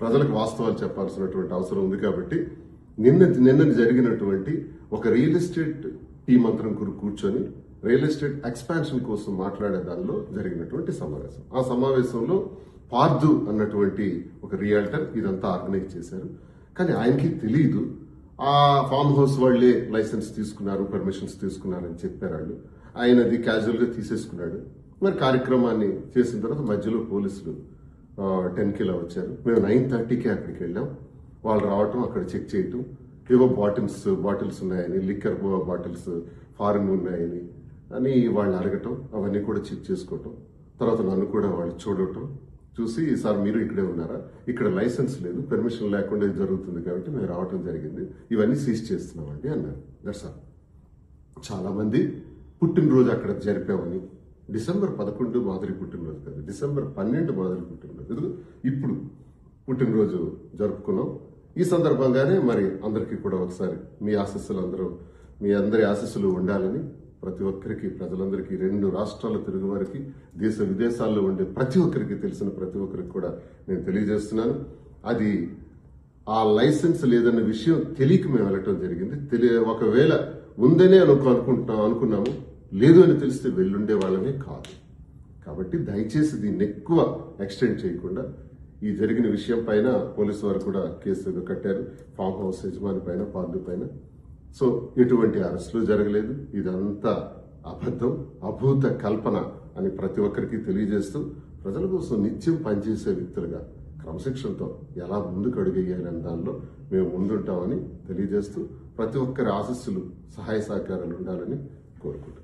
ప్రజలకు వాస్తవాలు చెప్పాల్సినటువంటి అవసరం ఉంది కాబట్టి నిన్న నిన్న జరిగినటువంటి ఒక రియల్ ఎస్టేట్ టీం అంతరం కూర్- కూర్చొని రియల్ ఎస్టేట్ ఎక్స్పాన్షన్ కోసం మాట్లాడే దానిలో జరిగినటువంటి సమావేశం. ఆ సమావేశంలో పార్దు అన్నటువంటి ఒక రియాల్టర్ ఇదంతా ఆర్గనైజ్ చేశారు. కానీ ఆయనకి తెలియదు ఆ ఫామ్ హౌస్ వాళ్ళే లైసెన్స్ తీసుకున్నారు పర్మిషన్స్ తీసుకున్నారని చెప్పారు వాళ్ళు. ఆయన అది క్యాజువల్గా తీసేసుకున్నాడు. మరి కార్యక్రమాన్ని చేసిన తర్వాత మధ్యలో పోలీసులు టెన్ కిలో వచ్చారు. మేము నైన్ థర్టీకి అక్కడికి వెళ్ళాం. వాళ్ళు రావటం అక్కడ చెక్ చేయటం. ఏవో బాటిల్స్ బాటిల్స్ ఉన్నాయని లిక్కర్ బాటిల్స్ ఫారిన్ ఉన్నాయని అని వాళ్ళు అడగటం అవన్నీ కూడా చెక్ చేసుకోవటం. తర్వాత నన్ను కూడా వాళ్ళు చూడటం. చూసి సార్ మీరు ఇక్కడే ఉన్నారా? ఇక్కడ లైసెన్స్ లేదు పెర్మిషన్ లేకుండా జరుగుతుంది కాబట్టి మేము రావటం జరిగింది. ఇవన్నీ సీజ్ చేస్తున్నామండి అన్నారు. దట్స్ ఆల్ చాలామంది పుట్టినరోజు అక్కడ జరిపామని. డిసెంబర్ పదకొండు మాదిరి పుట్టినరోజు కదా డిసెంబర్ పన్నెండు మాదిరి పుట్టినరోజు. ఎందుకు ఇప్పుడు పుట్టినరోజు జరుపుకున్నాం. ఈ సందర్భంగానే మరి అందరికీ కూడా ఒకసారి మీ ఆశస్సులు అందరూ మీ అందరి ఆశస్సులు ఉండాలని ప్రతి ఒక్కరికి ప్రజలందరికీ రెండు రాష్ట్రాల తెలుగు వారికి దేశ విదేశాల్లో ఉండే ప్రతి ఒక్కరికి తెలిసిన ప్రతి ఒక్కరికి కూడా నేను తెలియజేస్తున్నాను. అది ఆ లైసెన్స్ లేదన్న విషయం తెలియక మేము వెళ్ళటం జరిగింది. తెలియ ఒకవేళ ఉందనే అనుకో అనుకుంటున్నాం అనుకున్నాము. లేదు అని తెలిస్తే వెళ్ళుండే వాళ్ళమే కాదు. కాబట్టి దయచేసి దీన్ని ఎక్కువ ఎక్స్టెండ్ చేయకుండా ఈ జరిగిన విషయం పైన పోలీసు వారు కూడా కేసు కట్టారు. ఫామ్ హౌస్ యజమాని పైన పార్టీ పైన. సో ఎటువంటి అరెస్టులు జరగలేదు. ఇదంతా అబద్ధం అభూత కల్పన అని ప్రతి ఒక్కరికి తెలియజేస్తూ ప్రజల కోసం నిత్యం పనిచేసే వ్యక్తులుగా క్రమశిక్షణతో ఎలా ముందుకు అడుగేయాలనే దానిలో మేము ముందుంటామని తెలియజేస్తూ ప్రతి ఒక్కరి ఆశస్సులు సహాయ సహకారాలు ఉండాలని కోరుకుంటున్నాం.